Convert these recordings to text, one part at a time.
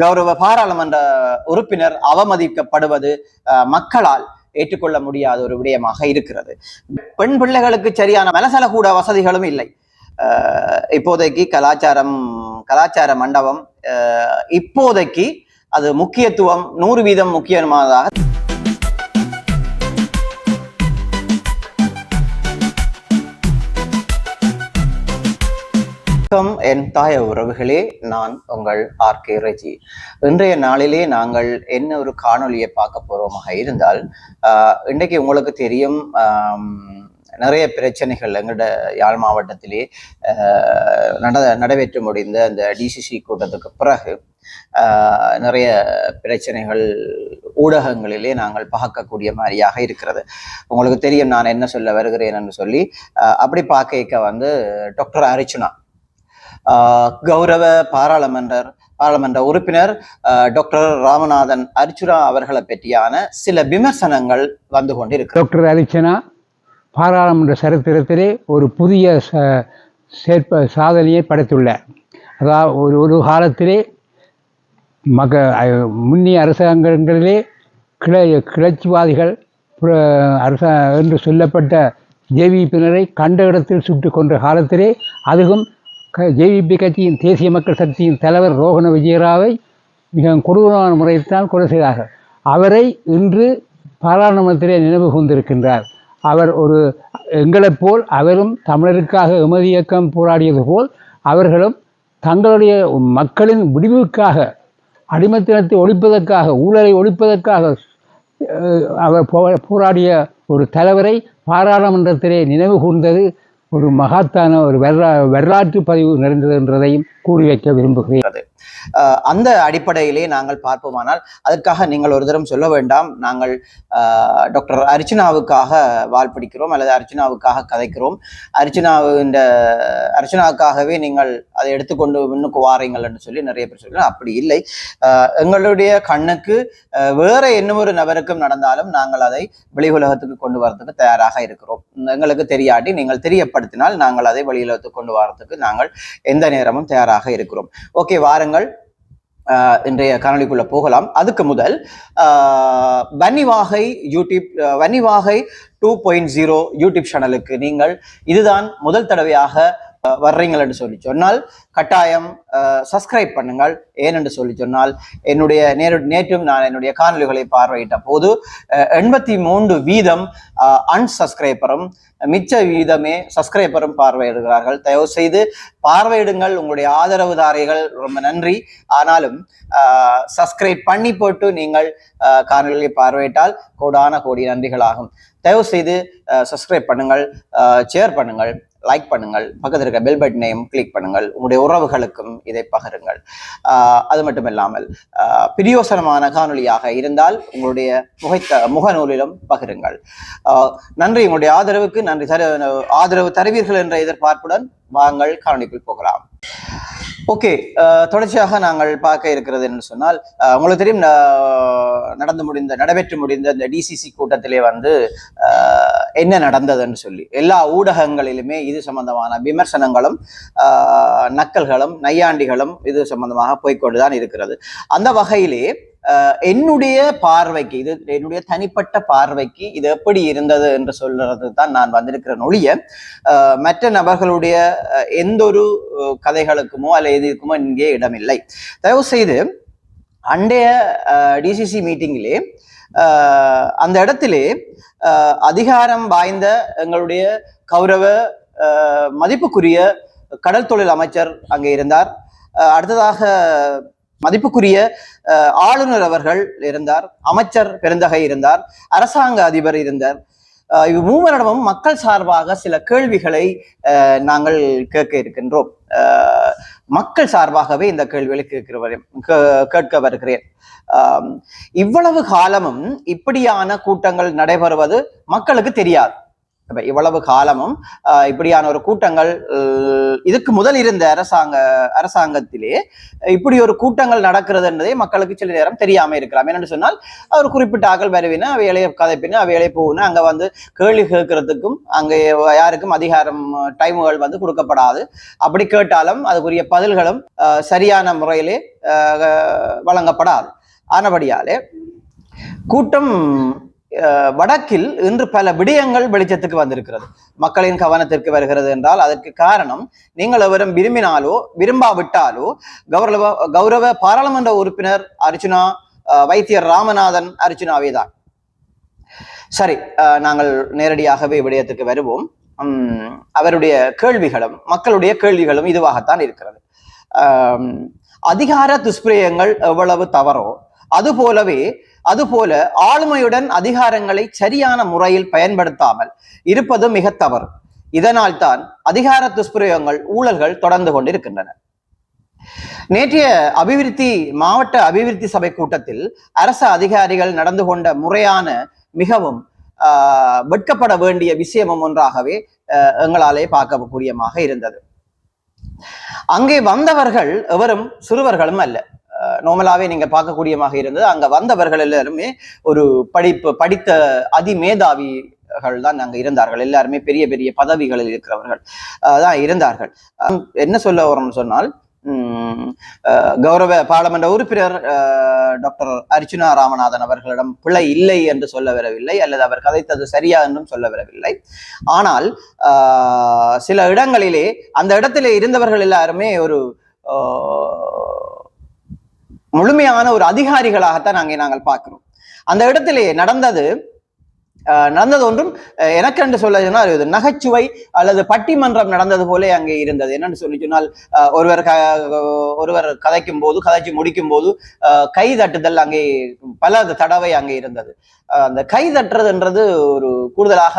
கௌரவ பாராளுமன்ற உறுப்பினர் அவமதிக்கப்படுவது மக்களால் ஏற்றுக்கொள்ள முடியாத ஒரு விடயமாக இருக்கிறது. பெண் பிள்ளைகளுக்கு சரியான மனசல கூட வசதிகளும் இல்லை. இப்போதைக்கு கலாச்சாரம் கலாச்சார மண்டபம் அஹ், இப்போதைக்கு அது முக்கியத்துவம் நூறு வீதம் முக்கியமானதாக வணக்கம் என் தாய உறவுகளே. நான் உங்கள் ஆர். கே. ரஜி. இன்றைய நாளிலே நாங்கள் என்ன ஒரு காணொலியை பார்க்க போறோமாக இருந்தால் ஆஹ், இன்றைக்கு உங்களுக்கு தெரியும் நிறைய பிரச்சனைகள் எங்களோட யாழ் மாவட்டத்திலே ஆஹ், நட நடைபெற்று முடிந்த அந்த டிசிசி கூட்டத்துக்கு பிறகு ஆஹ், நிறைய பிரச்சனைகள் ஊடகங்களிலே நாங்கள் பார்க்கக்கூடிய மாதிரியாக இருக்கிறது. உங்களுக்கு தெரியும் நான் என்ன சொல்ல வருகிறேன் என்று சொல்லி அப்படி பார்க்க வந்து டாக்டர் அரிச்சுனா. கௌரவ பாராளுமன்றர் பாராளுமன்ற உறுப்பினர் டாக்டர் ராமநாதன் அர்ச்சுனா அவர்களை பற்றியான சில விமர்சனங்கள் வந்து கொண்டிருக்கு. டாக்டர் அரிச்சனா பாராளுமன்ற சரித்திரத்திலே ஒரு புதிய ச சாதனையை படைத்துள்ளார். அதாவது ஒரு ஒரு காலத்திலே மக முன்னிய அரசாங்கங்களிலே கிளை கிளர்ச்சிவாதிகள் அரச என்று சொல்லப்பட்ட ஜேவிபியினரை கண்ட இடத்தில் சுட்டு கொன்ற காலத்திலே அதுவும் ஜேவிபி கட்சியின் தேசிய மக்கள் சக்தியின் தலைவர் ரோகண விஜயராவை மிக கொடூரமான முறையில் தான் கொலை செய்தார்கள். அவரை இன்று பாராளுமன்றத்திலே நினைவு கூர்ந்திருக்கின்றார். அவர் ஒரு எங்களைப் போல் அவரும் தமிழருக்காக எமது இயக்கம் போராடியது போல் அவர்களும் தங்களுடைய மக்களின் விடிவுக்காக அடிமத்தினத்தை ஒழிப்பதற்காக ஊழலை ஒழிப்பதற்காக அவர் போ- போராடிய ஒரு தலைவரை பாராளுமன்றத்திலே நினைவு கூர்ந்தது ஒரு மகத்தான ஒரு வரலா வரலாற்று பதிவு நிறைந்தது என்றதையும் கூறி வைக்க விரும்புகிறேன். அந்த அடிப்படையிலே நாங்கள் பார்ப்போமானால் அதற்காக நீங்கள் ஒரு தரம் சொல்ல வேண்டாம். நாங்கள் டாக்டர் அர்ச்சனாவுக்காக வால் பிடிக்கிறோம் அல்லது அர்ச்சனாவுக்காக கதைக்கிறோம். அர்ச்சனாவின் அர்ச்சனாவுக்காகவே நீங்கள் அதை எடுத்துக்கொண்டு முன்னுக்கு வாரீங்கள் என்று சொல்லி நிறைய பேர் சொல்கிறாங்க. அப்படி இல்லை. எங்களுடைய கண்ணுக்கு வேற என்ன ஒரு நபருக்கும் நடந்தாலும் நாங்கள் அதை வெளி உலகத்துக்கு கொண்டு வரதுக்கு தயாராக இருக்கிறோம். எங்களுக்கு தெரியாட்டி நீங்கள் தெரியப்படுத்தினால் நாங்கள் அதை வெளி உலகத்துக்கு கொண்டு வரதுக்கு நாங்கள் எந்த நேரமும் தயாராக இருக்கிறோம். ஓகே வாருங்கள். ஆஹ் இன்றைய காணொலிக்குள்ள போகலாம். அதுக்கு முதல் ஆஹ் Vannivagai YouTube Vannivagai two point zero YouTube சேனலுக்கு நீங்கள் இதுதான் முதல் தடவையாக வர்றீங்களென்று சொல்லி சொன்னால் கட்டாயம் சப்ஸ்கிரைப் பண்ணுங்கள். ஏனென்று சொல்லி சொன்னால் என்னுடைய நேரு நேற்றும் நான் என்னுடைய காணொலிகளை பார்வையிட்ட போது எண்பத்தி மூன்று வீதம் அன்சப்ஸ்கிரைபரும் மிச்ச வீதமே சப்ஸ்கிரைபரும் பார்வையிடுகிறார்கள். தயவு செய்து பார்வையிடுங்கள். உங்களுடைய ஆதரவுதாரிகள் ரொம்ப நன்றி. ஆனாலும் சப்ஸ்கிரைப் பண்ணி போட்டு நீங்கள் காணொலிகளை பார்வையிட்டால் கோடான கோடி நன்றிகளாகும். தயவு செய்து சப்ஸ்கிரைப் பண்ணுங்கள் ஷேர் பண்ணுங்கள். லைக் பண்ணுங்கள். பக்கத்தில் இருக்க பெல் பட்டனையும் கிளிக் பண்ணுங்கள். உங்களுடைய உறவுகளுக்கும் இதை பகிருங்கள். ஆஹ் அது மட்டும் இல்லாமல் ஆஹ் பிரியோசனமான காணொளியாக இருந்தால் உங்களுடைய முகைத்த முகநூலிலும் பகிருங்கள். ஆஹ் நன்றி உங்களுடைய ஆதரவுக்கு நன்றி தரு ஆதரவு தருவீர்கள் என்ற எதிர்பார்ப்புடன் வாங்கள் காணொலிக்குள் போகலாம். ஓகே தொடர்ச்சியாக நாங்கள் பார்க்க இருக்கிறது என்று சொன்னால் உங்களுக்கு தெரியும் நடந்து முடிந்த நடைபெற்று முடிந்த இந்த டிசிசி கூட்டத்திலே வந்து என்ன நடந்ததுன்னு சொல்லி எல்லா ஊடகங்களிலுமே இது சம்பந்தமான விமர்சனங்களும் நக்கல்களும் நையாண்டிகளும் இது சம்பந்தமாக போய்கொண்டுதான் இருக்கிறது. அந்த வகையிலே என்னுடைய பார்வைக்கு இது என்னுடைய தனிப்பட்ட பார்வைக்கு இது எப்படி இருந்தது என்று சொல்றது தான் நான் வந்திருக்கிறேன் ஒழிய மற்ற நபர்களுடைய எந்த ஒரு கதைகளுக்குமோ அல்ல எதுக்குமோ இங்கே இடமில்லை. தயவு செய்து அண்டைய டிசிசி மீட்டிங்கிலே அந்த இடத்திலே அதிகாரம் வாய்ந்த எங்களுடைய கௌரவ மதிப்புக்குரிய கடல் தொழில் அமைச்சர் அங்கே இருந்தார். அடுத்ததாக மதிப்புக்குரிய ஆளுநர் அவர்கள் இருந்தார் அமைச்சர் பெருந்தகை இருந்தார் அரசாங்க அதிபர் இருந்தார். இவ் மூவரிடமும் மக்கள் சார்பாக சில கேள்விகளை நாங்கள் கேட்க இருக்கின்றோம். மக்கள் சார்பாகவே இந்த கேள்விகளை கேட்கிறவரேன் கே- கேட்க வருகிறேன். இவ்வளவு காலமும் இப்படியான கூட்டங்கள் நடைபெறுவது மக்களுக்கு தெரியாது. இவ்வளவு காலமும் இப்படியான ஒரு கூட்டங்கள் இதுக்கு முதல் இருந்த அரசாங்க அரசாங்கத்திலே இப்படி ஒரு கூட்டங்கள் நடக்கிறது என்பதே மக்களுக்கு சில நேரம் தெரியாம இருக்கலாம். என்னென்னு சொன்னால் அவர் குறிப்பிட்ட ஆக்கள் வருவினா அவைகளை கதைப்பினா வேலையை போகுனா அங்க வந்து கேள்வி கேட்கறதுக்கும் அங்கே யாருக்கும் அதிகாரம் டைமுகள் வந்து கொடுக்கப்படாது. அப்படி கேட்டாலும் அதுக்குரிய பதில்களும் சரியான முறையிலே வழங்கப்படாது. ஆனபடியாலே கூட்டம் வடக்கில் இன்று பல விடயங்கள் வெளிச்சத்துக்கு வந்திருக்கிறது. மக்களின் கவனத்திற்கு வருகிறது என்றால் அதற்கு காரணம் நீங்கள் எவரும் விரும்பினாலோ விரும்பாவிட்டாலோ கௌரவ கௌரவ பாராளுமன்ற உறுப்பினர் அர்ஜுனா வைத்தியர் ராமநாதன் அர்ஜுனாவே தான். சரி நாங்கள் நேரடியாகவே விடயத்துக்கு வருவோம். உம், அவருடைய கேள்விகளும் மக்களுடைய கேள்விகளும் இதுவாகத்தான் இருக்கிறது. அதிகார துஷ்பிரயங்கள் எவ்வளவு தவறோ அது போலவே அதுபோல ஆளுமையுடன் அதிகாரங்களை சரியான முறையில் பயன்படுத்தாமல் இருப்பது மிக தவறு. இதனால் தான் அதிகார துஷ்பிரயோகங்கள் ஊழல்கள் தொடர்ந்து கொண்டிருக்கின்றன. நேற்றைய அபிவிருத்தி மாவட்ட அபிவிருத்தி சபை கூட்டத்தில் அரச அதிகாரிகள் நடந்து கொண்ட முறையான மிகவும் ஆஹ், வெட்கப்பட வேண்டிய விஷயமும் ஒன்றாகவே எங்களாலே பார்க்கக்கூடியமாக இருந்தது. அங்கே வந்தவர்கள் எவரும் சிறுவர்களும் அல்ல. நோமலாவே நீங்க பார்க்கக்கூடியமாக இருந்தது. அங்க வந்தவர்கள் எல்லாருமே ஒரு படிப்பு படித்த அதிமேதாவிகள் தான் அங்க இருந்தார்கள். எல்லாருமே பெரிய பெரிய பதவிகளில் இருக்கிறவர்கள் அதான் தான் இருந்தார்கள். என்ன சொல்ல வரோம்னு சொன்னால் கௌரவ பாராளுமன்ற உறுப்பினர் டாக்டர் அர்ச்சுனா ராமநாதன் அவர்களிடம் பிழை இல்லை என்று சொல்ல வரவில்லை அல்லது அவர் கதைத்தது சரியா என்றும் சொல்ல வரவில்லை. ஆனால் சில இடங்களிலே அந்த இடத்திலே இருந்தவர்கள் எல்லாருமே ஒரு முழுமையான ஒரு அதிகாரிகளாகத்தான் அங்கே நாங்கள் பார்க்கிறோம். அந்த இடத்திலே நடந்தது ஆஹ், நடந்தது ஒன்றும் எனக்கு என்று சொல்ல சொன்னால் இது நகைச்சுவை அல்லது பட்டிமன்றம் நடந்தது போலே அங்கே இருந்தது. என்னன்னு சொல்லி சொன்னால் ஒருவர் க ஒருவர் கதைக்கும் போது கதைச்சு முடிக்கும் போது கை தட்டுதல் அங்கே பல தடவை அங்கே இருந்தது. ஆஹ், அந்த கை தட்டுறதுன்றது ஒரு கூடுதலாக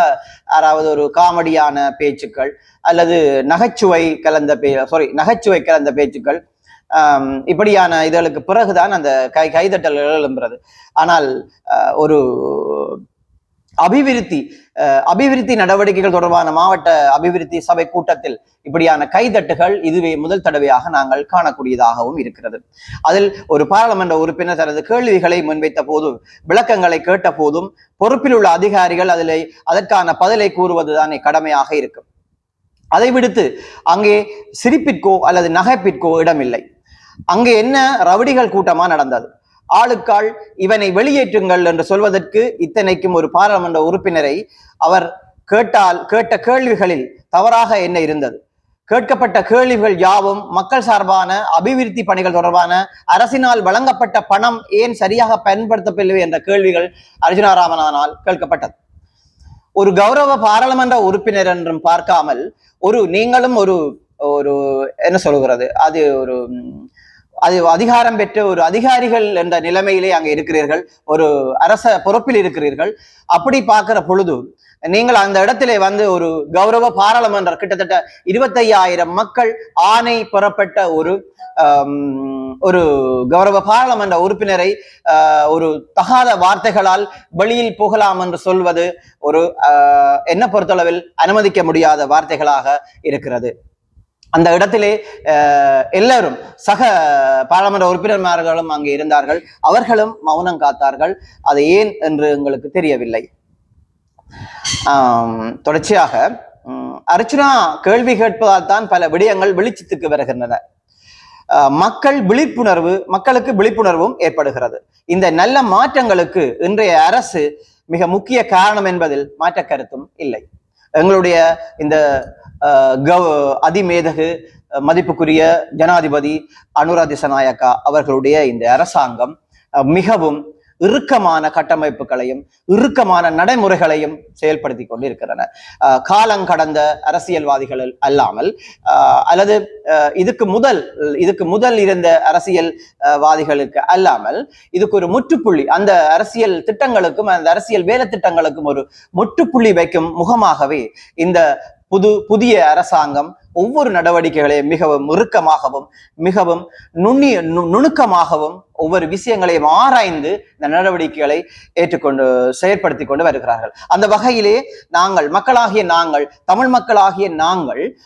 யாராவது ஒரு காமெடியான பேச்சுக்கள் அல்லது நகைச்சுவை கலந்த பே சாரி நகைச்சுவை கலந்த பேச்சுக்கள் இப்படியான இதழுக்கு பிறகுதான் அந்த கை கைதட்டல்கள் எழும்புறது. ஆனால் ஒரு அபிவிருத்தி அஹ், அபிவிருத்தி நடவடிக்கைகள் தொடர்பான மாவட்ட அபிவிருத்தி சபை கூட்டத்தில் இப்படியான கைதட்டுகள் இதுவே முதல் தடவையாக நாங்கள் காணக்கூடியதாகவும் இருக்கிறது. அதில் ஒரு பாராளுமன்ற உறுப்பினர் தனது கேள்விகளை முன்வைத்த போதும் விளக்கங்களை கேட்ட போதும் பொறுப்பில் உள்ள அதிகாரிகள் அதில் அதற்கான பதிலை கூறுவதுதானே கடமையாக இருக்கும். அதை விடுத்து அங்கே சிரிப்பிற்கோ அல்லது நகைப்பிற்கோ இடமில்லை. அங்கு என்ன ரவுடிகள் கூட்டமா நடந்தது? ஆளுக்காள் இவனை வெளியேற்றுங்கள் என்று சொல்வதற்கு இத்தனைக்கும் ஒரு பாராளுமன்ற உறுப்பினரை அவர் கேட்டால் கேட்ட கேள்விகளில் தவறாக என்ன இருந்தது? கேட்கப்பட்ட கேள்விகள் யாவும் மக்கள் சார்பான அபிவிருத்தி பணிகள் தொடர்பான அரசினால் வழங்கப்பட்ட பணம் ஏன் சரியாக பயன்படுத்தப்படவில்லை என்ற கேள்விகள் அர்ஜுனாராமனானால் கேட்கப்பட்டது. ஒரு கௌரவ பாராளுமன்ற உறுப்பினர் என்றும் பார்க்காமல் ஒரு நீங்களும் ஒரு ஒரு என்ன சொல்கிறது அது ஒரு அது அதிகாரம் பெற்ற ஒரு அதிகாரிகள் என்ற நிலைமையிலே அங்கே இருக்கிறீர்கள் ஒரு அரச பொறுப்பில் இருக்கிறீர்கள். அப்படி பார்க்கிற பொழுது நீங்கள் அந்த இடத்திலே வந்து ஒரு கௌரவ பாராளுமன்ற கிட்டத்தட்ட இருபத்தையாயிரம் மக்கள் ஆணை பெறப்பட்ட ஒரு ஒரு கௌரவ பாராளுமன்ற உறுப்பினரை ஆஹ், ஒரு தகாத வார்த்தைகளால் வெளியில் போகலாம் என்று சொல்வது ஒரு என்ன பொறுத்தளவில் அனுமதிக்க முடியாத வார்த்தைகளாக இருக்கிறது. அந்த இடத்திலே அஹ், எல்லாரும் சக பாராளுமன்ற உறுப்பினர்மார்களும் அங்கே இருந்தார்கள். அவர்களும் மௌனம் காத்தார்கள். அது ஏன் என்று எங்களுக்கு தெரியவில்லை. தொடர்ச்சியாக உம், கேள்வி கேட்பதால் தான் பல விடயங்கள் வெளிச்சத்துக்கு வருகின்றன. அஹ், மக்கள் விழிப்புணர்வு மக்களுக்கு விழிப்புணர்வும் ஏற்படுகிறது. இந்த நல்ல மாற்றங்களுக்கு இன்றைய அரசு மிக முக்கிய காரணம் என்பதில் மாற்ற கருத்தும் இல்லை. எங்களுடைய இந்த கவ அதிமேதகு மதிப்புக்குரிய ஜனாதிபதி அனுரா திசநாயக்கா அவர்களுடைய இந்த அரசாங்கம் மிகவும் இறுக்கமான கட்டமைப்புகளையும் இறுக்கமான நடைமுறைகளையும் செயல்படுத்தி கொண்டு இருக்கிறன அஹ், காலங்கடந்த அரசியல்வாதிகள் அல்லாமல் அல்லது அஹ், இதுக்கு முதல் இதுக்கு முதல் இருந்த அரசியல் அஹ், வாதிகளுக்கு அல்லாமல் இதுக்கு ஒரு முற்றுப்புள்ளி அந்த அரசியல் திட்டங்களுக்கும் அந்த அரசியல் வேலை திட்டங்களுக்கும் ஒரு முற்றுப்புள்ளி வைக்கும் முகமாகவே இந்த புது புதிய அரசாங்கம் ஒவ்வொரு நடவடிக்கைகளையும் மிகவும் இறுக்கமாகவும் மிகவும் நுண்ணிய நு- நுணுக்கமாகவும் ஒவ்வொரு விஷயங்களையும் ஆராய்ந்து இந்த நடவடிக்கைகளை ஏற்றுக்கொண்டு செயற்படுத்தி கொண்டு வருகிறார்கள். அந்த வகையிலே நாங்கள் மக்களாகிய நாங்கள் தமிழ் மக்களாகிய நாங்கள்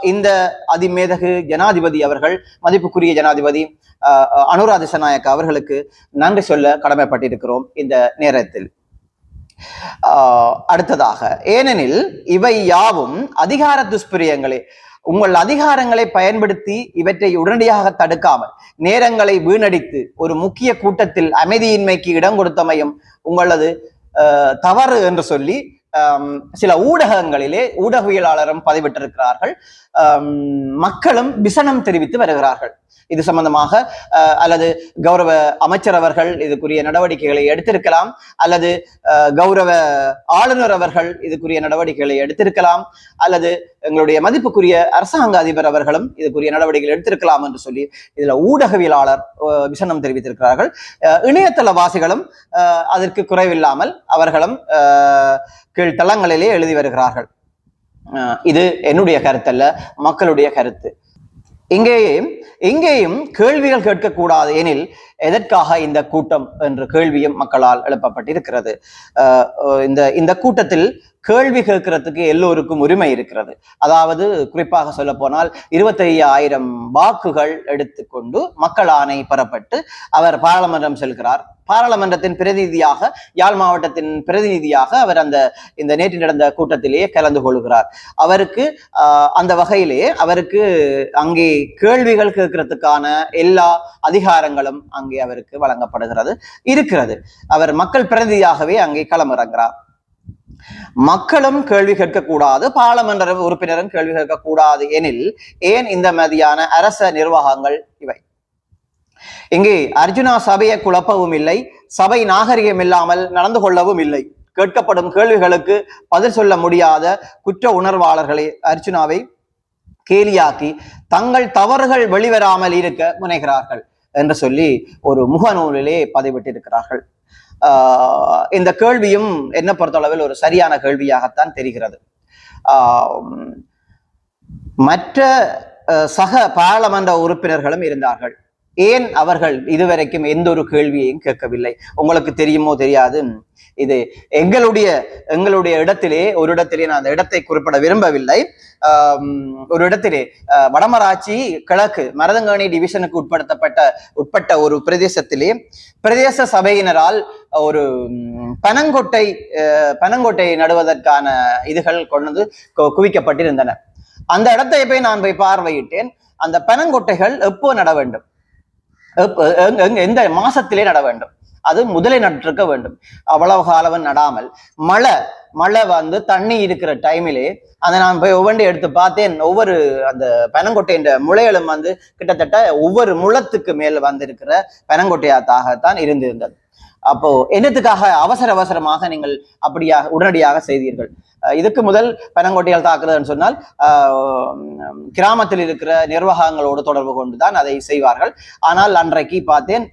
இந்த அதிமேதகு ஜனாதிபதி அவர்கள் மதிப்புக்குரிய ஜனாதிபதி அனுராதிசநாயக்க அவர்களுக்கு நன்றி சொல்ல கடமைப்பட்டிருக்கிறோம் இந்த நேரத்தில். அடுத்ததாக. ஏனெனில் இவை யாவும் அதிகார துஷ்பிரியங்களே. உங்கள் அதிகாரங்களை பயன்படுத்தி இவற்றை உடனடியாக தடுக்காமல் நேரங்களை வீணடித்து ஒரு முக்கிய கூட்டத்தில் அமைதியின்மைக்கு இடம் கொடுத்தமையும் உங்களது தவறு என்று சொல்லி சில ஊடகங்களிலே ஊடகவியலாளரும் பதிவிட்டிருக்கிறார்கள். மக்களும் விசனம் தெரிவித்து வருகிறார்கள். இது சம்பந்தமாக அல்லது கௌரவ அமைச்சர் அவர்கள் இதுக்குரிய நடவடிக்கைகளை எடுத்திருக்கலாம் அல்லது கௌரவ ஆளுநர் அவர்கள் இதுக்குரிய நடவடிக்கைகளை எடுத்திருக்கலாம் அல்லது எங்களுடைய மதிப்புக்குரிய அரசாங்க அதிபர் அவர்களும் இதுக்குரிய நடவடிக்கைகள் எடுத்திருக்கலாம் என்று சொல்லி இதுல ஊடகவியலாளர் விசனம் தெரிவித்திருக்கிறார்கள். இணையதள இணையதளவாசிகளும் அதற்கு குறைவில்லாமல் அவர்களும் கீழ்த்தளங்களிலே எழுதி வருகிறார்கள். இது என்னுடைய கருத்தல்ல மக்களுடைய கருத்து. இங்கேயும் இங்கேயும் கேள்விகள் கேட்கக்கூடாது எனில் எதற்காக இந்த கூட்டம் என்ற கேள்வியும் மக்களால் எழுப்பப்பட்டிருக்கிறது? இந்த இந்த கூட்டத்தில் கேள்வி கேட்கறதுக்கு எல்லோருக்கும் உரிமை இருக்கிறது. அதாவது குறிப்பாக சொல்ல போனால் இருபத்தி ஆயிரம் வாக்குகள் எடுத்துக்கொண்டு மக்கள் ஆணை பெறப்பட்டு அவர் பாராளுமன்றம் செல்கிறார். பாராளுமன்றத்தின் பிரதிநிதியாக யாழ் மாவட்டத்தின் பிரதிநிதியாக அவர் அந்த இந்த நேற்று நடந்த கூட்டத்திலேயே கலந்து கொள்கிறார். அவருக்கு ஆஹ், அந்த வகையிலே அவருக்கு அங்கே கேள்விகள் கேட்கறதுக்கான எல்லா அதிகாரங்களும் அங்கே அங்கே அவருக்கு வழங்கப்படுகிறது இருக்கிறது. அவர் மக்கள் பிரதிநிதியாகவே அங்கே களமிறங்கிறார் மக்களும் கேள்வி கேட்கக்கூடாது பாராளுமன்ற உறுப்பினரும் கேள்வி கேட்கக்கூடாது எனில் ஏன் இந்த மாதிரியான அரச நிர்வாகங்கள் இவை? இங்கே அர்ஜுனா சபையை குழப்பவும் இல்லை சபை நாகரிகம் இல்லாமல் நடந்து கொள்ளவும் இல்லை. கேட்கப்படும் கேள்விகளுக்கு பதில் சொல்ல முடியாத குற்ற உணர்வாளர்களை அர்ஜுனாவை கேலியாக்கி தங்கள் தவறுகள் வெளிவராமல் இருக்க முனைகிறார்கள். என்று சொல்லி ஒரு முகநூலிலே பதிவிட்டிருக்கிறார்கள். ஆஹ் இந்த கேள்வியும் என்ன பொறுத்தளவில் ஒரு சரியான கேள்வியாகத்தான் தெரிகிறது. மற்ற சக பாராளுமன்ற உறுப்பினர்களும் இருந்தார்கள். ஏன் அவர்கள் இதுவரைக்கும் எந்த ஒரு கேள்வியையும் கேட்கவில்லை? உங்களுக்கு தெரியுமோ தெரியாது? இது எங்களுடைய எங்களுடைய இடத்திலே ஒரு இடத்திலே நான் அந்த இடத்தை குறிப்பிட விரும்பவில்லை. ஒரு இடத்திலே அஹ், வடமராட்சி கிழக்கு மரதங்காணி டிவிஷனுக்கு உட்படுத்தப்பட்ட உட்பட்ட ஒரு பிரதேசத்திலே பிரதேச சபையினரால் ஒரு பனங்கொட்டை அஹ், பனங்கொட்டை நடுவதற்கான இதுகள் கொண்டு கு- குவிக்கப்பட்டிருந்தன. அந்த இடத்தை போய் நான் போய் பார்வையிட்டேன். அந்த பனங்கொட்டைகள் எப்போ நட வேண்டும்? எந்த மாசத்திலே நட வேண்டும்? அது முதலை நட்டிருக்க வேண்டும். அவ்வளவு காலம் நடாமல். மழை மழை வந்து தண்ணி இருக்கிற டைமிலே அதை நான் போய் ஒவ்வொன்றை எடுத்து பார்த்தேன். ஒவ்வொரு அந்த பனங்கொட்டையின் முளைகளும் வந்து கிட்டத்தட்ட ஒவ்வொரு முழத்துக்கு மேல் வந்திருக்கிற பெனங்கொட்டையாத்தாகத்தான் இருந்திருந்தது. அப்போ என்னத்துக்காக அவசர அவசரமாக நீங்கள் அப்படியாக உடனடியாக செய்தீர்கள்? இதுக்கு முதல் பனங்கொட்டையால் தாக்குதல்னு சொன்னால் கிராமத்தில் இருக்கிற நிர்வாகங்களோடு தொடர்பு கொண்டுதான் அதை செய்வார்கள். ஆனால் அன்றைக்கு பார்த்தேன்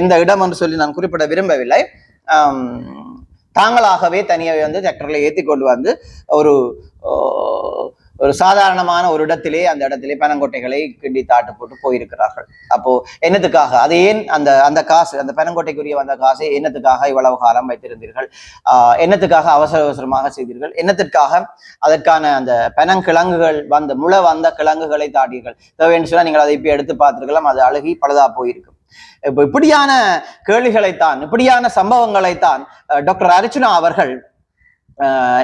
எந்த இடம் என்று சொல்லி நான் குறிப்பிட விரும்பவில்லை. தாங்களாகவே தனியாக வந்து டிராக்டர்ல ஏற்றி கொண்டு வந்து ஒரு ஒரு சாதாரணமான ஒரு இடத்திலே அந்த இடத்திலே பனங்கொட்டைகளை கிண்டி தாட்டு போட்டு போயிருக்கிறார்கள். அப்போ என்னத்துக்காக? அது ஏன் அந்த அந்த காசு அந்த பனங்கொட்டைக்குரிய வந்த காசை என்னத்துக்காக இவ்வளவு காலம் வைத்திருந்தீர்கள்? ஆஹ் என்னத்துக்காக அவசர அவசரமாக செய்தீர்கள்? என்னத்திற்காக? அதற்கான அந்த பனங்கிழங்குகள் வந்த முளை வந்த கிழங்குகளை தாட்டீர்கள் தேவைன்னு சொன்னா நீங்கள் அதை இப்ப எடுத்து பார்த்திருக்கலாம் அது அழுகி பழுதா போயிருக்கும். இப்போ இப்படியான கேள்விகளைத்தான் இப்படியான சம்பவங்களைத்தான் டாக்டர் அர்ச்சுனா அவர்கள்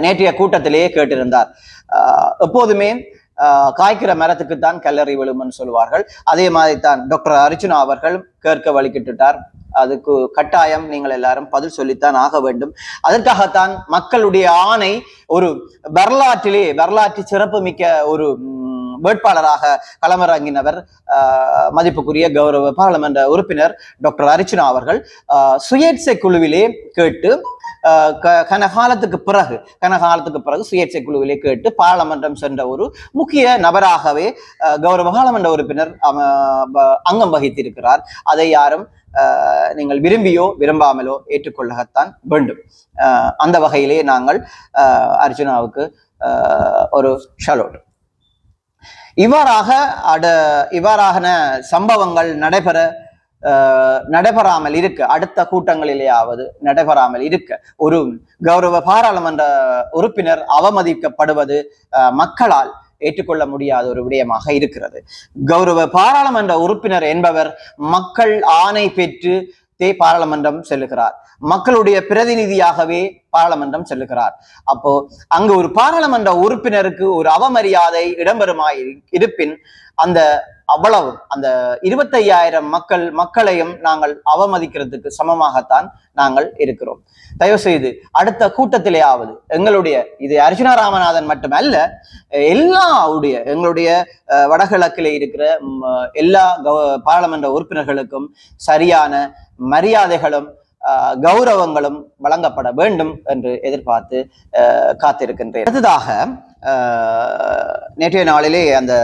நேற்றைய கூட்டத்திலேயே கேட்டிருந்தார். எப்போதுமே காய்க்கிற காய்க்கிற மரத்துக்குத்தான் கல்லறி விழும்னு சொல்லுவார்கள். அதே மாதிரி தான் டாக்டர் அர்ஜுனா அவர்கள் கேட்க வழிகிட்டுட்டார். அதுக்கு கட்டாயம் நீங்கள் எல்லாரும் பதில் சொல்லித்தான் ஆக வேண்டும். அதற்காகத்தான் மக்களுடைய ஆணை ஒரு வரலாற்றிலே வரலாற்று சிறப்பு மிக்க ஒரு வேட்பாளராக களமிறங்கினவர் ஆஹ், மதிப்புக்குரிய கௌரவ பாராளுமன்ற உறுப்பினர் டாக்டர் அரிச்சுனா அவர்கள் சுயேட்சை குழுவிலே கேட்டு கனகாலத்துக்கு க- பிறகு கனகாலத்துக்கு பிறகு சுயேட்சை குழுவிலே கேட்டு பாராளுமன்றம் சென்ற ஒரு முக்கிய நபராகவே கௌரவ பாராளுமன்ற உறுப்பினர் அங்கம் வகித்திருக்கிறார். அதை யாரும் ஆஹ், நீங்கள் விரும்பியோ விரும்பாமலோ ஏற்றுக்கொள்ளத்தான் வேண்டும். ஆஹ், அந்த வகையிலே நாங்கள் அர்ஜுனாவுக்கு ஆஹ், ஒரு ஷலோட். இவ்வாறாக அட இவ்வாறான சம்பவங்கள் நடைபெற நடைபெறாமல் இருக்க. அடுத்த கூட்டங்களிலேயாவது நடைபெறாமல் இருக்க. ஒரு கௌரவ பாராளுமன்ற உறுப்பினர் அவமதிக்கப்படுவது அஹ், மக்களால் ஏற்றுக்கொள்ள முடியாத ஒரு விடயமாக இருக்கிறது. கௌரவ பாராளுமன்ற உறுப்பினர் என்பவர் மக்கள் ஆணை பெற்று தே பாராளுமன்றம் செல்லுகிறார். மக்களுடைய பிரதிநிதியாகவே பாராளுமன்றம் செல்லுகிறார். அப்போ அங்கு ஒரு பாராளுமன்ற உறுப்பினருக்கு ஒரு அவமரியாதை இடம்பெறுமாய் இருப்பின் அந்த அவ்வளவு. அந்த இருபத்தையாயிரம் மக்கள் மக்களையும் நாங்கள் அவமதிக்கிறதுக்கு சமமாகத்தான் நாங்கள் இருக்கிறோம். தயவு செய்து அடுத்த கூட்டத்திலேயாவது எங்களுடைய இது அர்ஜுனா ராமநாதன் மட்டுமல்ல எல்லாவுடைய எங்களுடைய அஹ், இருக்கிற எல்லா கௌ- பாராளுமன்ற உறுப்பினர்களுக்கும் சரியான மரியாதைகளும் கௌரவங்களும் வழங்கப்பட வேண்டும் என்று எதிர்பார்த்து காத்திருக்கின்றேன். அடுத்ததாக நேற்றைய நாளிலே அந்த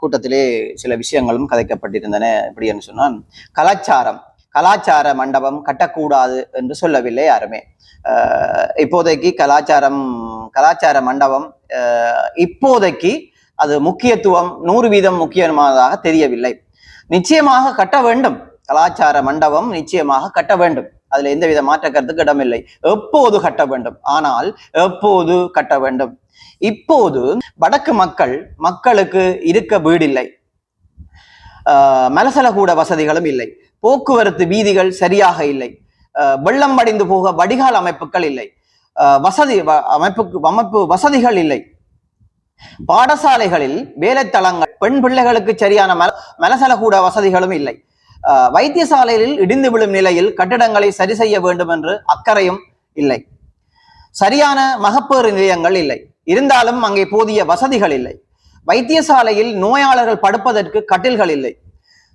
கூட்டத்திலே சில விஷயங்களும் கதைக்கப்பட்டிருந்தன. எப்படி என்று சொன்னால் கலாச்சாரம் கலாச்சார மண்டபம் கட்டக்கூடாது என்று சொல்லவில்லை யாருமே. இப்போதைக்கு கலாச்சாரம் கலாச்சார மண்டபம் இப்போதைக்கு அது முக்கியத்துவம் நூறு வீதம் முக்கியமானதாக தெரியவில்லை. நிச்சயமாக கட்ட வேண்டும். கலாச்சார மண்டபம் நிச்சயமாக கட்ட வேண்டும். அதுல எந்தவித மாற்ற கருத்துக்கு இடமில்லை. எப்போது கட்ட வேண்டும்? ஆனால் எப்போது கட்ட வேண்டும்? இப்போது வடக்கு மக்கள் மக்களுக்கு இருக்க வீடில்லை. ஆஹ் மலசலகூட வசதிகளும் இல்லை. போக்குவரத்து வீதிகள் சரியாக இல்லை. ஆஹ் வெள்ளம் வடிந்து போக வடிகால் அமைப்புகள் இல்லை. ஆஹ் வசதி வ- அமைப்புக்கு அமைப்பு வசதிகள் இல்லை. பாடசாலைகளில் வேலைத்தளங்கள் பெண் பிள்ளைகளுக்கு சரியான மல மலசலகூட வசதிகளும் இல்லை. வைத்தியசாலையில் இடிந்து விழும் நிலையில் கட்டிடங்களை சரி செய்ய வேண்டும் என்று அக்கறையும் இல்லை. சரியான மகப்பேறு நிலையங்கள் இல்லை. இருந்தாலும் அங்கே போதிய வசதிகள் இல்லை. வைத்தியசாலையில் நோயாளர்கள் படுப்பதற்கு கட்டில்கள் இல்லை.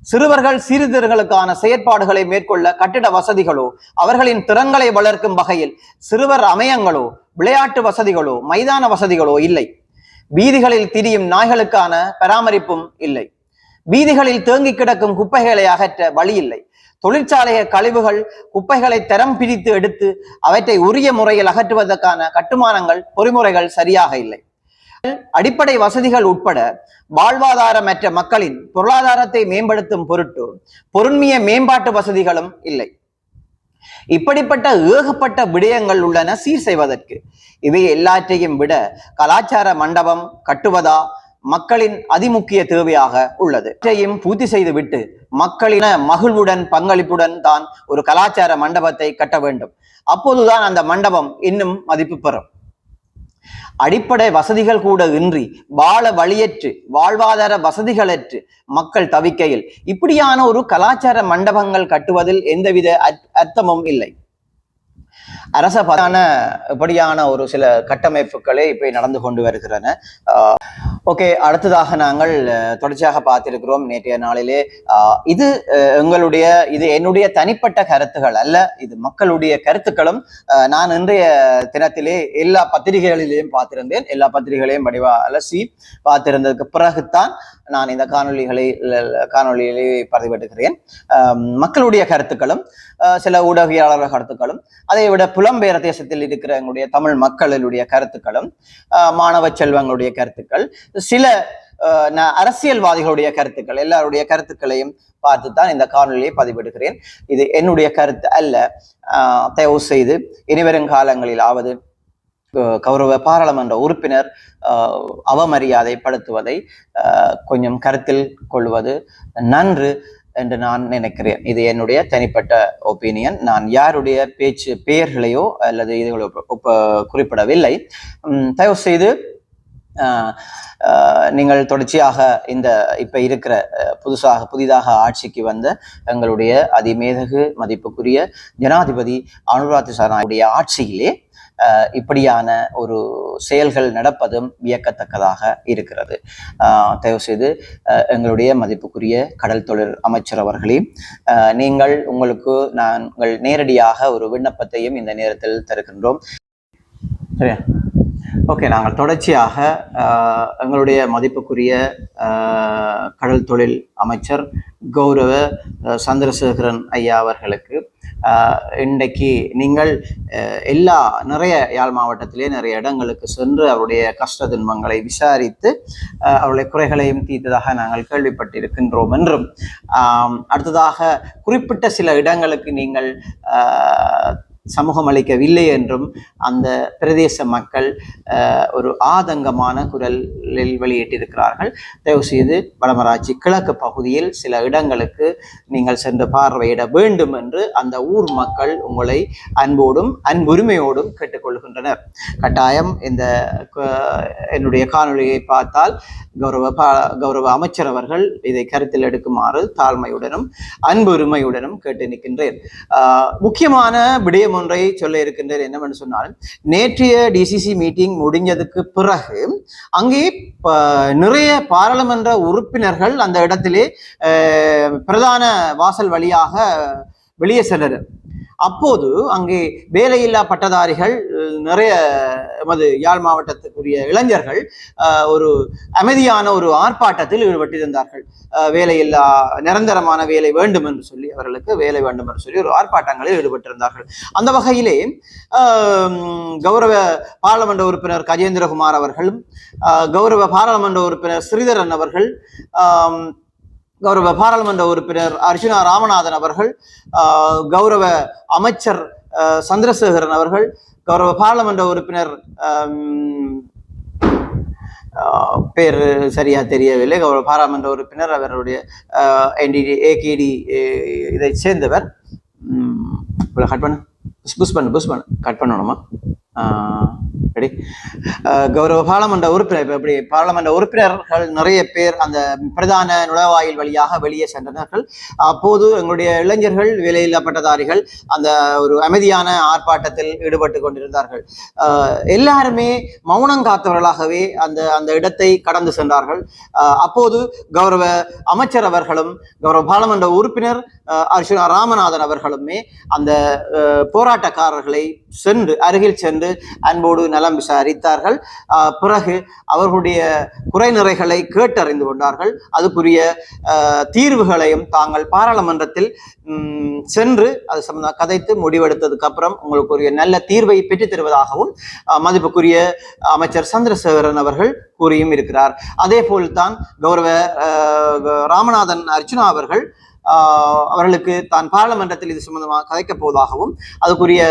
சிறுவர்கள் சிறிதர்களுக்கான செயற்பாடுகளை மேற்கொள்ள கட்டிட வசதிகளோ அவர்களின் திறன்களை வளர்க்கும் வகையில் சிறுவர் அமையங்களோ விளையாட்டு வசதிகளோ மைதான வசதிகளோ இல்லை. வீதிகளில் திரியும் நாய்களுக்கான பராமரிப்பும் இல்லை. வீதிகளில் தேங்கி கிடக்கும் குப்பைகளை அகற்ற வழி இல்லை தொழிற்சாலைய கழிவுகள் குப்பைகளை தரம் பிரித்து எடுத்து அவற்றை உரிய முறையில் அகற்றுவதற்கான கட்டுமானங்கள் பொறிமுறைகள் சரியாக இல்லை. அடிப்படை வசதிகள் உட்பட வாழ்வாதாரமற்ற மக்களின் பொருளாதாரத்தை மேம்படுத்தும் பொருட்டு பொருண்மைய மேம்பாட்டு வசதிகளும் இல்லை. இப்படிப்பட்ட ஏகப்பட்ட விடயங்கள் உள்ளன சீர் செய்வதற்கு. இவை எல்லாற்றையும் விட கலாச்சார மண்டபம் கட்டுவதா மக்களின் அதிமுக்கிய தேவையாக உள்ளது. இவற்றையும் பூர்த்தி செய்துவிட்டு மக்களின மகிழ்வுடன் பங்களிப்புடன் தான் ஒரு கலாச்சார மண்டபத்தை கட்ட வேண்டும். அப்போதுதான் அந்த மண்டபம் இன்னும் மதிப்பு பெறும். அடிப்படை வசதிகள் கூட இன்றி வாழ வழியற்று வாழ்வாதார வசதிகளற்று மக்கள் தவிக்கையில் இப்படியான ஒரு கலாச்சார மண்டபங்கள் கட்டுவதில் எந்தவித அர்த்தமும் இல்லை. அரச பதான ஒரு சில கட்டமைப்புகளே இப்ப நடந்து கொண்டு வருகிறன ஓகே அடுத்ததாக நாங்கள் தொடர்ச்சியாக பார்த்திருக்கிறோம் நேற்றைய நாளிலே. ஆஹ், இது அஹ், எங்களுடைய இது என்னுடைய தனிப்பட்ட கருத்துகள் அல்ல இது மக்களுடைய கருத்துக்களும் நான் இன்றைய தினத்திலே எல்லா பத்திரிகைகளிலேயும் பார்த்திருந்தேன். எல்லா பத்திரிகைகளையும் வடிவா அலசி பார்த்திருந்ததுக்கு பிறகுதான் நான் இந்த காணொளிகளை காணொளியிலே பதிவிடுகிறேன். மக்களுடைய கருத்துக்களும் சில ஊடகவியலாளர் கருத்துக்களும் அதை விட புலம்பெயர் தேசத்தில் இருக்கிற எங்களுடைய தமிழ் மக்களுடைய கருத்துக்களும் மாணவ செல்வங்களுடைய கருத்துக்கள் சில அரசியல்வாதிகளுடைய கருத்துக்கள் எல்லாருடைய கருத்துக்களையும் பார்த்து தான் இந்த காணொலியை பதிவிடுகிறேன். இது என்னுடைய கருத்து அல்ல. தயவு செய்து இனிவரும் காலங்களிலாவது கௌரவ பாராளுமன்ற உறுப்பினர் அஹ், அவமரியாதைப்படுத்துவதை கொஞ்சம் கருத்தில் கொள்வது நன்று. என்று நான் நினைக்கிறேன். இது என்னுடைய தனிப்பட்ட ஒப்பீனியன் நான் யாருடைய பேச்சு பெயர்களையோ அல்லது இதுகளோ குறிப்பிடவில்லை. உம், தயவு செய்து ஆஹ், ஆஹ், நீங்கள் தொடர்ச்சியாக இந்த இப்ப இருக்கிற அஹ், புதுசாக புதிதாக ஆட்சிக்கு வந்த எங்களுடைய அதிமேதகு மதிப்புக்குரிய ஜனாதிபதி அனுராத் சரணாவுடைய ஆட்சியிலே இப்படியான ஒரு செயல்கள் நடப்பதும் வியக்கத்தக்கதாக இருக்கிறது. தயவு செய்து எங்களுடைய மதிப்புக்குரிய கடல் தொழில் அமைச்சர் அவர்களே நீங்கள் உங்களுக்கு நாங்கள் நேரடியாக ஒரு விண்ணப்பத்தையும் இந்த நேரத்தில் தருகின்றோம். சரியா? ஓகே நாங்கள் தொடர்ச்சியாக எங்களுடைய மதிப்புக்குரிய கடல் தொழில் அமைச்சர் கௌரவ சந்திரசேகரன் ஐயா அவர்களுக்கு இன்றைக்கு நீங்கள் எல்லா நிறைய யாழ் மாவட்டத்திலே நிறைய இடங்களுக்கு சென்று அவருடைய கஷ்ட துன்பங்களை விசாரித்து அவருடைய குறைகளையும் தீர்த்ததாக நாங்கள் கேள்விப்பட்டிருக்கின்றோம் என்றும் அடுத்ததாக குறிப்பிட்ட சில இடங்களுக்கு நீங்கள் சமூகம் அளிக்கவில்லை என்றும் அந்த பிரதேச மக்கள் ஒரு ஆதங்கமான குரலில் வெளியிட்டிருக்கிறார்கள். தயவு செய்து வடமராட்சி கிழக்கு பகுதியில் சில இடங்களுக்கு நீங்கள் சென்று பார்வையிட வேண்டும் என்று அந்த ஊர் மக்கள் உங்களை அன்போடும் அன்புரிமையோடும் கேட்டுக்கொள்கின்றனர். கட்டாயம் இந்த என்னுடைய காணொலியை பார்த்தால் கௌரவ பா கௌரவ அமைச்சர் அவர்கள் இதை கருத்தில் எடுக்குமாறு தாழ்மையுடனும் அன்புரிமையுடனும் கேட்டு நிற்கின்றேன். ஆஹ் முக்கியமான விடயம் ஒன்றை சொல்ல இருக்கின்றது என்னவென்று சொன்னால் நேற்றைய டிசிசி மீட்டிங் முடிஞ்சதுக்கு பிறகு அங்கே நிறைய பாராளுமன்ற உறுப்பினர்கள் அந்த இடத்திலே ஆஹ் பிரதான வாசல் வழியாக வெளியே சென்றனர். அப்போது அங்கே வேலையில்லா பட்டதாரிகள் நிறைய எமது யாழ் மாவட்டத்துக்குரிய இளைஞர்கள் ஒரு அமைதியான ஒரு ஆர்ப்பாட்டத்தில் ஈடுபட்டிருந்தார்கள். வேலையில்லா நிரந்தரமான வேலை வேண்டும் என்று சொல்லி அவர்களுக்கு வேலை வேண்டும் என்று சொல்லி ஒரு ஆர்ப்பாட்டங்களில் ஈடுபட்டிருந்தார்கள். அந்த வகையிலே கௌரவ பாராளுமன்ற உறுப்பினர் கஜேந்திரகுமார் அவர்களும் கௌரவ பாராளுமன்ற உறுப்பினர் ஸ்ரீதரன் அவர்கள் கௌரவ பாராளுமன்ற உறுப்பினர் அர்ஜுனா ராமநாதன் அவர்கள் கௌரவ அமைச்சர் சந்திரசேகரன் அவர்கள் கௌரவ பாராளுமன்ற உறுப்பினர் ஆஹ், பேர் சரியா தெரியவில்லை. கௌரவ பாராளுமன்ற உறுப்பினர் அவருடைய என்டிடி ஏகேடி இதை சேர்ந்தவர். கட் பண்ணு. புஷ் பண்ணு புஷ் பண்ணு. கட் பண்ணணுமா? ரெடி கௌரவ பாராளுமன்ற உறுப்பினர் இப்போ எப்படி பாராளுமன்ற உறுப்பினர்கள் நிறைய பேர் அந்த பிரதான நுழைவாயில் வழியாக வெளியே சென்றனர்கள். அப்போது எங்களுடைய இளைஞர்கள் வேலையில்லப்பட்டதாரிகள் அந்த ஒரு அமைதியான ஆர்ப்பாட்டத்தில் ஈடுபட்டு கொண்டிருந்தார்கள். ஆஹ் எல்லாருமே மௌனம் காத்தவர்களாகவே அந்த அந்த இடத்தை கடந்து சென்றார்கள். ஆஹ் அப்போது கௌரவ அமைச்சர் அவர்களும் கௌரவ பாராளுமன்ற உறுப்பினர் ஆஹ் அர்ச்சுனா ராமநாதன் அவர்களுமே அந்த ஆஹ் போராட்டக்காரர்களை சென்று அருகில் சென்று அன்போடு நலம் விசாரித்தார்கள். பிறகு அவர்களுடைய குறை நிறைகளை கேட்டறிந்து கொண்டார்கள். அதுக்குரிய தீர்வுகளையும் தாங்கள் பாராளுமன்றத்தில் சென்று அது சம்பந்த கதைத்து முடிவெடுத்ததுக்கு அப்புறம் உங்களுக்குரிய நல்ல தீர்வை பெற்றுத் தருவதாகவும் மதிப்புக்குரிய அமைச்சர் சந்திரசேகரன் அவர்கள் கூறியும் இருக்கிறார். அதே போல்தான் கௌரவ ராமநாதன் அர்ச்சுனா அவர்கள் அவர்களுக்கு தான் பாராளுமன்றத்தில் இது சம்பந்தமாக கதைக்கப் போவதாகவும் அதுக்குரிய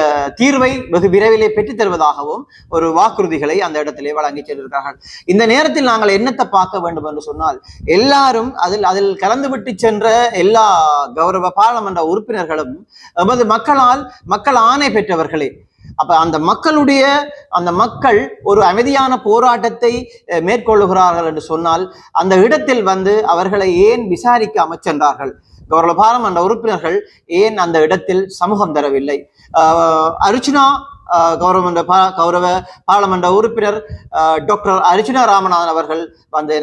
தீர்வை வெகு விரைவிலே பெற்றுத் தருவதாகவும் ஒரு வாக்குறுதிகளை அந்த இடத்திலே வழங்கி சென்றிருக்கிறார்கள். இந்த நேரத்தில் நாங்கள் என்னத்தை பார்க்க வேண்டும் என்று சொன்னால் எல்லாரும் அதில் அதில் கலந்துவிட்டு சென்ற எல்லா கௌரவ பாராளுமன்ற உறுப்பினர்களும் எமது மக்களால் மக்கள் ஆணை பெற்றவர்களே அப்ப அந்த மக்களுடைய அந்த மக்கள் ஒரு அமைதியான போராட்டத்தை மேற்கொள்ளுகிறார்கள் என்று சொன்னால் அந்த இடத்தில் வந்து அவர்களை ஏன் விசாரிக்க சென்றார்கள் பாராளுமன்ற உறுப்பினர்கள் ஏன் அந்த இடத்தில் சமூகம் தரவில்லை? ஆஹ், அர்ச்சுனா கௌரவமன்ற பா கௌரவ பாராளுமன்ற உறுப்பினர் டாக்டர் அர்ஜுனா ராமநாதன் அவர்கள் வந்து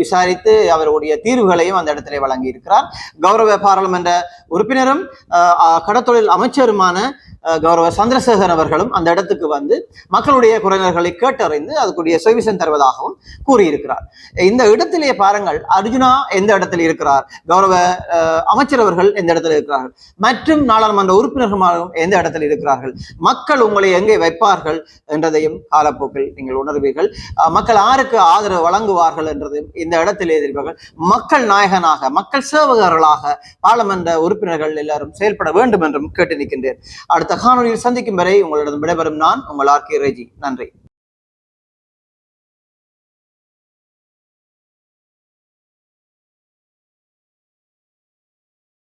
விசாரித்து அவருடைய தீர்வுகளையும் அந்த இடத்திலே வழங்கி இருக்கிறார் கௌரவ பாராளுமன்ற உறுப்பினரும் கடத்தொழில் அமைச்சருமான கௌரவ சந்திரசேகர் அவர்களும் அந்த இடத்துக்கு வந்து மக்களுடைய குறைநர்களை கேட்டறிந்து அதுக்குரிய செவிசன் தருவதாகவும் கூறியிருக்கிறார். இந்த இடத்திலே பாருங்கள் அர்ஜுனா எந்த இடத்தில் இருக்கிறார்? கௌரவ ஆஹ், அமைச்சர் அவர்கள் எந்த இடத்தில் இருக்கிறார்கள்? மற்றும் நாடாளுமன்ற உறுப்பினர்களும் எந்த இடத்தில் இருக்கிறார்கள்? மக்கள் உங்களை எங்கே வைப்பார்கள் என்றதையும் காலப்போக்கில் நீங்கள் உணர்வீர்கள். மக்கள் யாருக்கு ஆதரவு வழங்குவார்கள் என்றதையும் இந்த இடத்தில் எதிர்ப்பார்கள் மக்கள் நாயகனாக மக்கள் சேவகர்களாக பாராளுமன்ற உறுப்பினர்கள் எல்லாரும் செயல்பட வேண்டும் என்றும் கேட்டு நிற்கின்றேன். அடுத்த காணொலியில் சந்திக்கும் வரை உங்களிடம் விடைபெறும் நான் உங்கள் ஆர் கே ரெஜி. நன்றி.